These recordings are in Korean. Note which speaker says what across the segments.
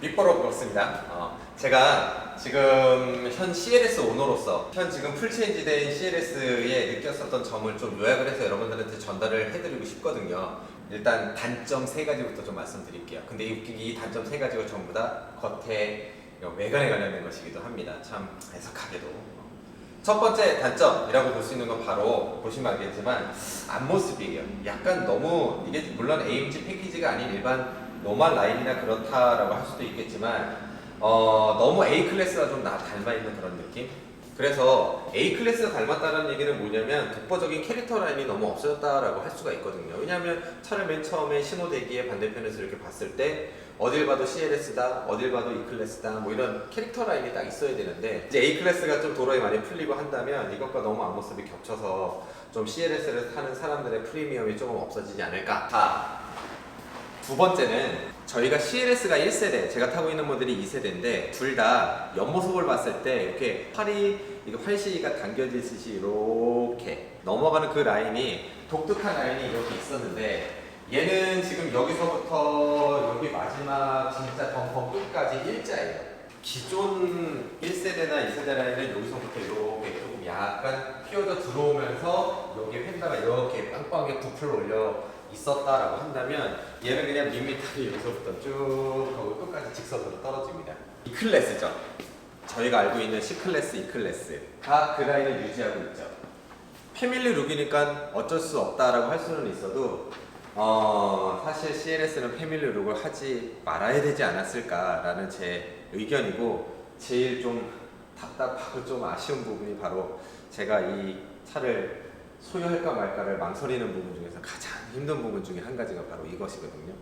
Speaker 1: 빅버로 그렇습니다. 어, 제가 지금 현 CLS 오너로서 현 지금 풀체인지 된 CLS에 느꼈었던 점을 좀 요약을 해서 여러분들한테 전달을 해드리고 싶거든요. 일단 단점 세 가지부터 좀 말씀드릴게요. 근데 이 웃기게 이 단점 세 가지가 전부 다 겉에 외관에 관련된 것이기도 합니다. 참 해석하게도. 첫 번째 단점이라고 볼 수 있는 건 바로 보시면 알겠지만 앞모습이에요. 약간 너무 이게 물론 AMG 패키지가 아닌 일반 노멀 라인이나 그렇다라고 할 수도 있겠지만 어, 너무 A 클래스와 좀 나 닮아 있는 그런 느낌. 그래서 A 클래스가 닮았다는 얘기는 뭐냐면 독보적인 캐릭터 라인이 너무 없어졌다라고 할 수가 있거든요. 왜냐하면 차를 맨 처음에 신호대기에 반대편에서 이렇게 봤을 때 어딜 봐도 CLS다, 어딜 봐도 E 클래스다, 뭐 이런 캐릭터 라인이 딱 있어야 되는데 이제 A 클래스가 좀 도로에 많이 풀리고 한다면 이것과 너무 앞모습이 겹쳐서 좀 CLS를 타는 사람들의 프리미엄이 조금 없어지지 않을까. 자, 두 번째는 저희가 CLS가 1세대, 제가 타고 있는 모델이 2세대인데 둘 다 옆모습을 봤을 때 이렇게 팔이 이게 활시가 당겨지듯이 이렇게 넘어가는 그 라인이 독특한 라인이 이렇게 있었는데 얘는 지금 여기서부터 여기 마지막 진짜 벙커 끝까지 일자예요. 기존 1세대나 2세대 라인은 여기서부터 이렇게 조금 약간 휘어져 들어오면서 여기 펜다가 이렇게 빵빵하게 부풀어 올려 있었다라고 한다면 얘는 그냥 밋밋하게 여기서부터 쭉 하고 끝까지 직선으로 떨어집니다. 이 클래스죠. 저희가 알고 있는 C 클래스, E 클래스 다 그 라인을 유지하고 있죠. 패밀리 룩이니까 어쩔 수 없다라고 할 수는 있어도 어, 사실 CLS는 패밀리 룩을 하지 말아야 되지 않았을까라는 제 의견이고 제일 좀 답답하고 좀 아쉬운 부분이 바로 제가 이 차를 소유할까 말까를 망설이는 부분 중에서 가장 힘든 부분 중에 한 가지가 바로 이것이거든요.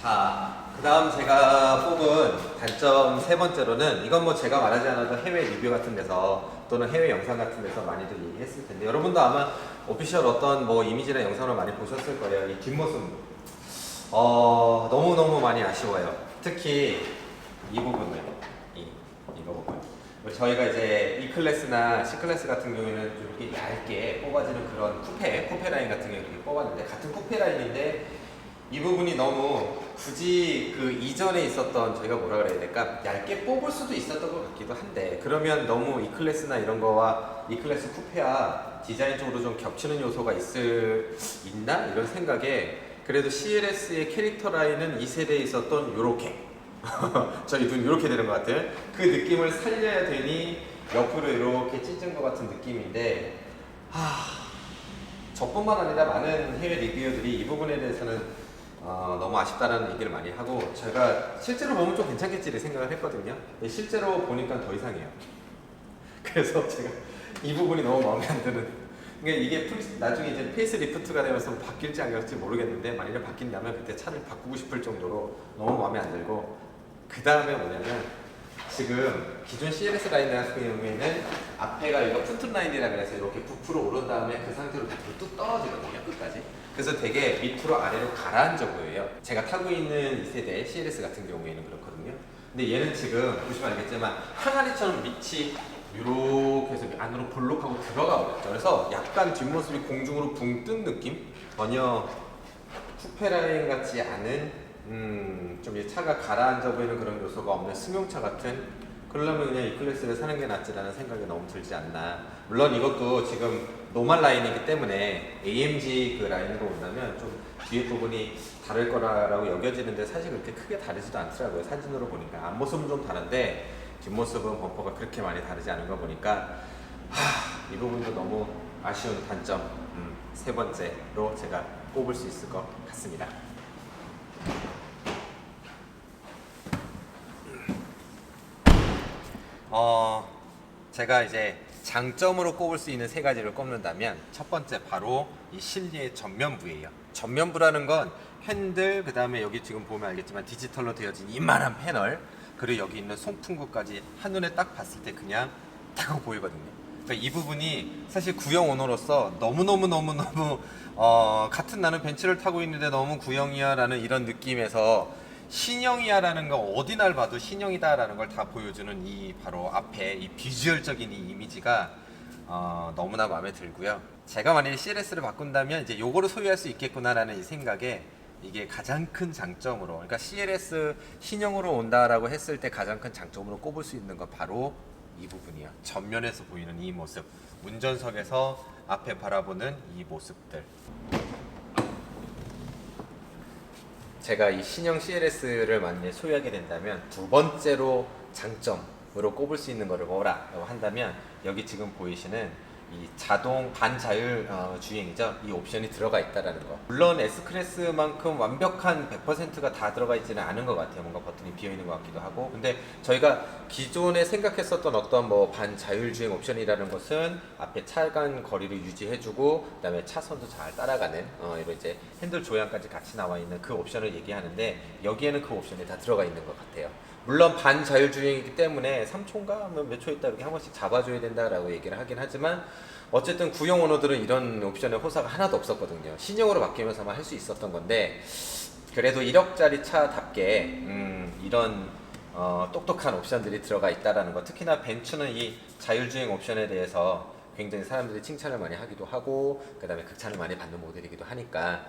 Speaker 1: 자, 그 다음 제가 뽑은 단점 세 번째로는 이건 뭐 제가 말하지 않아도 해외 리뷰 같은 데서 또는 해외 영상 같은 데서 많이들 얘기했을 텐데 여러분도 아마 오피셜 어떤 뭐 이미지나 영상을 많이 보셨을 거예요. 이 뒷모습. 어, 너무너무 많이 아쉬워요. 특히 이 부분을. 이, 저희가 이제 E 클래스나 C 클래스 같은 경우에는 좀 이렇게 얇게 뽑아지는 그런 쿠페, 쿠페 라인 같은 게 이렇게 뽑았는데 같은 쿠페 라인인데 이 부분이 너무 굳이 그 이전에 있었던 저희가 뭐라 그래야 될까? 얇게 뽑을 수도 있었던 것 같기도 한데 그러면 너무 E 클래스나 이런 거와 E 클래스 쿠페와 디자인적으로 좀 겹치는 요소가 있을 있나? 이런 생각에 그래도 CLS의 캐릭터 라인은 2세대에 있었던 요렇게 저희 눈 이렇게 되는 것 같아요. 그 느낌을 살려야 되니 옆으로 이렇게 찢은 것 같은 느낌인데 하... 저뿐만 아니라 많은 해외 리뷰어들이 이 부분에 대해서는 어, 너무 아쉽다는 얘기를 많이 하고 제가 실제로 보면 좀 괜찮겠지를 생각을 했거든요. 근데 실제로 보니까 더 이상해요. 그래서 제가 이 부분이 너무 마음에 안 드는. 그러니까 이게 풀- 나중에 이제 페이스 리프트가 되면서 바뀔지 안 바뀔지 모르겠는데 만약에 바뀐다면 그때 차를 바꾸고 싶을 정도로 너무 마음에 안 들고 그 다음에 뭐냐면 지금 기존 CLS 라인 같은 경우에는 앞에가 이거 튼튼 라인이라 그래서 이렇게 부풀어 오른 다음에 그 상태로 밑으로 뚝 떨어지거든요 끝까지. 그래서 되게 밑으로 아래로 가라앉아 보여요. 제가 타고 있는 2세대 CLS 같은 경우에는 그렇거든요. 근데 얘는 지금 보시면 알겠지만 항아리처럼 밑이 이렇게 해서 안으로 볼록하고 들어가 버렸죠. 그래서 약간 뒷모습이 공중으로 붕 뜬 느낌? 전혀 쿠페 라인 같지 않은 음, 좀 차가 가라앉아 보이는 그런 요소가 없는 승용차 같은 그러려면 그냥 이 클래스를 사는 게 낫지라는 생각이 너무 들지 않나 물론 이것도 지금 노멀 라인이기 때문에 AMG 그 라인으로 온다면 좀 뒤에 부분이 다를 거라고 여겨지는데 사실 그렇게 크게 다르지도 않더라고요 사진으로 보니까 앞모습은 좀 다른데 뒷모습은 범퍼가 그렇게 많이 다르지 않은 거 보니까 하, 이 부분도 너무 아쉬운 단점 음, 세 번째로 제가 꼽을 수 있을 것 같습니다. 어, 제가 이제 장점으로 꼽을 수 있는 세 가지를 꼽는다면 첫 번째 바로 이 실내의 전면부예요. 전면부라는 건 핸들 그 다음에 여기 지금 보면 알겠지만 디지털로 되어진 이만한 패널 그리고 여기 있는 송풍구까지 한눈에 딱 봤을 때 그냥 딱 보이거든요. 그러니까 이 부분이 사실 구형 오너로서 너무너무 너무너무 어, 같은 나는 벤츠를 타고 있는데 너무 구형이야 라는 이런 느낌에서 신형이야라는 거 어디 날 봐도 신형이다라는 걸 다 보여주는 이 바로 앞에 이 비주얼적인 이 이미지가 어, 너무나 마음에 들고요. 제가 만약에 CLS를 바꾼다면 이제 요거를 소유할 수 있겠구나라는 이 생각에 이게 가장 큰 장점으로 그러니까 CLS 신형으로 온다라고 했을 때 가장 큰 장점으로 꼽을 수 있는 건 바로 이 부분이야. 전면에서 보이는 이 모습. 운전석에서 앞에 바라보는 이 모습들. 제가 이 신형 CLS를 만약에 소유하게 된다면 두 번째로 장점으로 꼽을 수 있는 거를 뭐라고 한다면 여기 지금 보이시는 이 자동 반자율 어, 주행이죠. 이 옵션이 들어가 있다라는 거. 물론 S 클래스만큼 완벽한 100%가 다 들어가 있지는 않은 것 같아요. 뭔가 버튼이 비어 있는 것 같기도 하고. 근데 저희가 기존에 생각했었던 어떤 뭐 반자율 주행 옵션이라는 것은 앞에 차간 거리를 유지해주고 그다음에 차선도 잘 따라가는 어, 이런 이제 핸들 조향까지 같이 나와 있는 그 옵션을 얘기하는데 여기에는 그 옵션이 다 들어가 있는 것 같아요. 물론 반자율주행이기 때문에 3초인가 몇 초 있다 이렇게 한 번씩 잡아줘야 된다라고 얘기를 하긴 하지만 어쨌든 구형 오너들은 이런 옵션의 호사가 하나도 없었거든요. 신형으로 바뀌면서만 할 수 있었던 건데 그래도 1억짜리 차답게 음, 이런 어, 똑똑한 옵션들이 들어가 있다라는 거 특히나 벤츠는 이 자율주행 옵션에 대해서 굉장히 사람들이 칭찬을 많이 하기도 하고 그 다음에 극찬을 많이 받는 모델이기도 하니까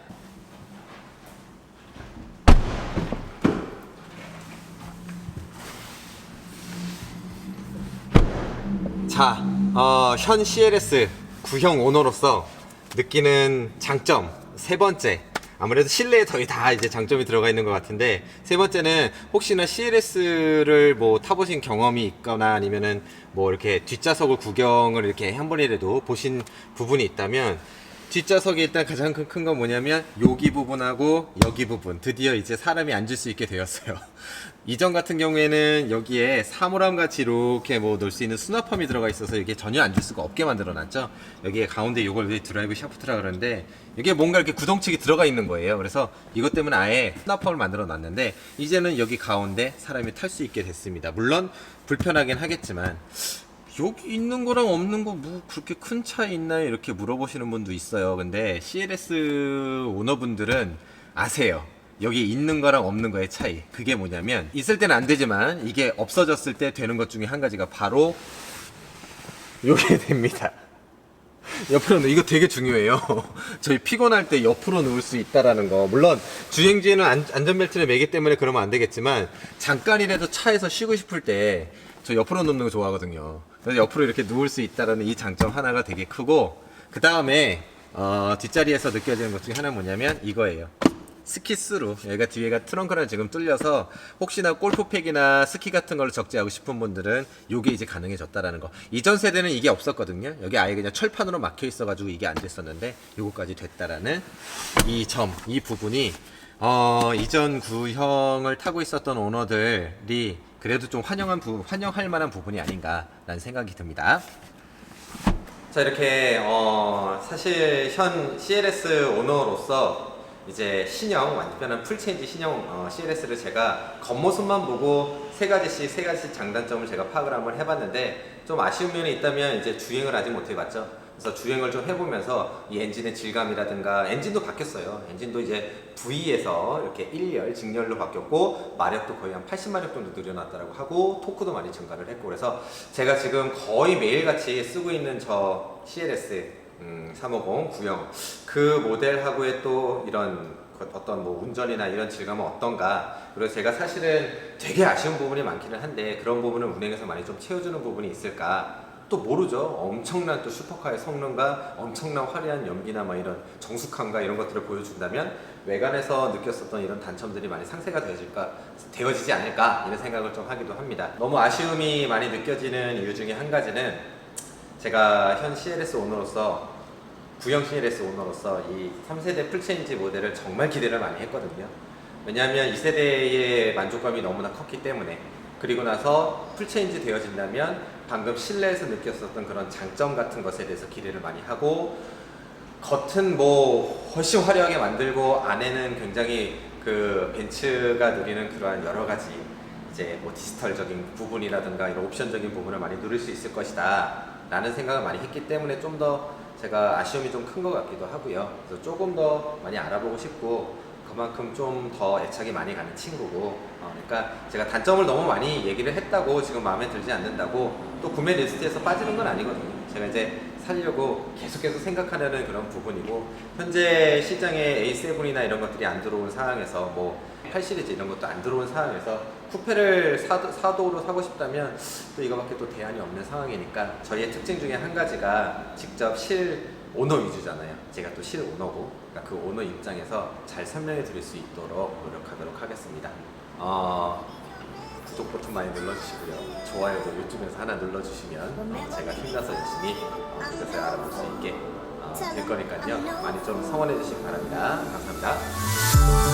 Speaker 1: 자, 어, 현 CLS 구형 오너로서 느끼는 장점 세 번째. 아무래도 실내에 거의 다 이제 장점이 들어가 있는 것 같은데 세 번째는 혹시나 CLS를 뭐 타보신 경험이 있거나 아니면은 뭐 이렇게 뒷좌석을 구경을 이렇게 한 번이라도 보신 부분이 있다면 뒷좌석에 일단 가장 큰 건 뭐냐면 여기 부분하고 여기 부분 드디어 이제 사람이 앉을 수 있게 되었어요. 이전 같은 경우에는 여기에 사물함 같이 이렇게 뭐 넣을 수 있는 수납함이 들어가 있어서 이게 전혀 앉을 수가 없게 만들어 놨죠. 여기에 가운데 이걸 왜 드라이브 샤프트라 그러는데 이게 뭔가 이렇게 구동측이 들어가 있는 거예요. 그래서 이것 때문에 아예 수납함을 만들어 놨는데 이제는 여기 가운데 사람이 탈 수 있게 됐습니다. 물론 불편하긴 하겠지만 여기 있는 거랑 없는 거 뭐 그렇게 큰 차이 있나요? 이렇게 물어보시는 분도 있어요. 근데 CLS 오너분들은 아세요. 여기 있는 거랑 없는 거의 차이. 그게 뭐냐면 있을 때는 안 되지만 이게 없어졌을 때 되는 것 중에 한 가지가 바로 요게 됩니다. 옆으로 누 이거 되게 중요해요. 저희 피곤할 때 옆으로 누울 수 있다라는 거. 물론 주행지에는 안, 안전벨트를 매기 때문에 그러면 안 되겠지만 잠깐이라도 차에서 쉬고 싶을 때 저 옆으로 눕는 거 좋아하거든요. 옆으로 이렇게 누울 수 있다라는 이 장점 하나가 되게 크고 그 다음에 어, 뒷자리에서 느껴지는 것 중에 하나 는 뭐냐면 이거예요. 스키스루. 여기가 뒤에가 트렁크랑 지금 뚫려서 혹시나 골프팩이나 스키 같은 걸 적재하고 싶은 분들은 이게 이제 가능해졌다라는 거. 이전 세대는 이게 없었거든요. 여기 아예 그냥 철판으로 막혀 있어 가지고 이게 안 됐었는데 요거까지 됐다라는 이 점 이 부분이 어, 이전 구형을 타고 있었던 오너들이 그래도 좀 환영한 부, 환영할 만한 부분이 아닌가라는 생각이 듭니다. 자 이렇게 어, 사실 현 CLS 오너로서 이제 신형 완전한 풀체인지 신형 어, CLS를 제가 겉모습만 보고 세 가지씩 세 가지 장단점을 제가 파악을 한번 해봤는데 좀 아쉬운 면이 있다면 이제 주행을 아직 못 해봤죠. 그래서 주행을 좀 해보면서 이 엔진의 질감이라든가 엔진도 바뀌었어요. 엔진도 이제 V에서 이렇게 1열, 직렬로 바뀌었고 마력도 거의 한 80마력 정도 늘어났다고 하고 토크도 많이 증가를 했고 그래서 제가 지금 거의 매일같이 쓰고 있는 저 CLS 음, 350 구형 그 모델하고의 또 이런 그 어떤 뭐 운전이나 이런 질감은 어떤가 그래서 제가 사실은 되게 아쉬운 부분이 많기는 한데 그런 부분을 운행에서 많이 좀 채워주는 부분이 있을까 또 모르죠. 엄청난 또 슈퍼카의 성능과 엄청난 화려한 연비나 막 이런 정숙함과 이런 것들을 보여준다면 외관에서 느꼈었던 이런 단점들이 많이 상쇄가 되어질까 되어지지 않을까 이런 생각을 좀 하기도 합니다. 너무 아쉬움이 많이 느껴지는 이유 중에 한 가지는 제가 현 CLS 오너로서 구형 CLS 오너로서 이 3세대 풀체인지 모델을 정말 기대를 많이 했거든요. 왜냐하면 이 세대의 만족감이 너무나 컸기 때문에. 그리고 나서 풀체인지 되어진다면 방금 실내에서 느꼈었던 그런 장점 같은 것에 대해서 기대를 많이 하고 겉은 뭐 훨씬 화려하게 만들고 안에는 굉장히 그 벤츠가 누리는 그러한 여러 가지 이제 뭐 디지털적인 부분이라든가 이런 옵션적인 부분을 많이 누릴 수 있을 것이다 라는 생각을 많이 했기 때문에 좀 더 제가 아쉬움이 좀 큰 것 같기도 하고요. 그래서 조금 더 많이 알아보고 싶고 그만큼 좀 더 애착이 많이 가는 친구고 어, 그러니까 제가 단점을 너무 많이 얘기를 했다고 지금 마음에 들지 않는다고 또 구매 리스트에서 빠지는 건 아니거든요. 제가 이제 살려고 계속해서 생각하려는 그런 부분이고 현재 시장에 A7이나 이런 것들이 안 들어온 상황에서 뭐 8시리즈 이런 것도 안 들어온 상황에서 쿠페를 사도, 사도로 사고 싶다면 또 이거밖에 또 대안이 없는 상황이니까 저희의 특징 중에 한 가지가 직접 실 오너 위주잖아요. 제가 또 실 오너고 그러니까 그 오너 입장에서 잘 설명해 드릴 수 있도록 노력하도록 하겠습니다. 어, 구독 버튼 많이 눌러주시고요. 좋아요도 유튜브에서 하나 눌러주시면 제가 힘나서 열심히 어, 이것을 알아볼 수 있게 어, 될 거니까요. 많이 좀 성원해 주시기 바랍니다. 감사합니다.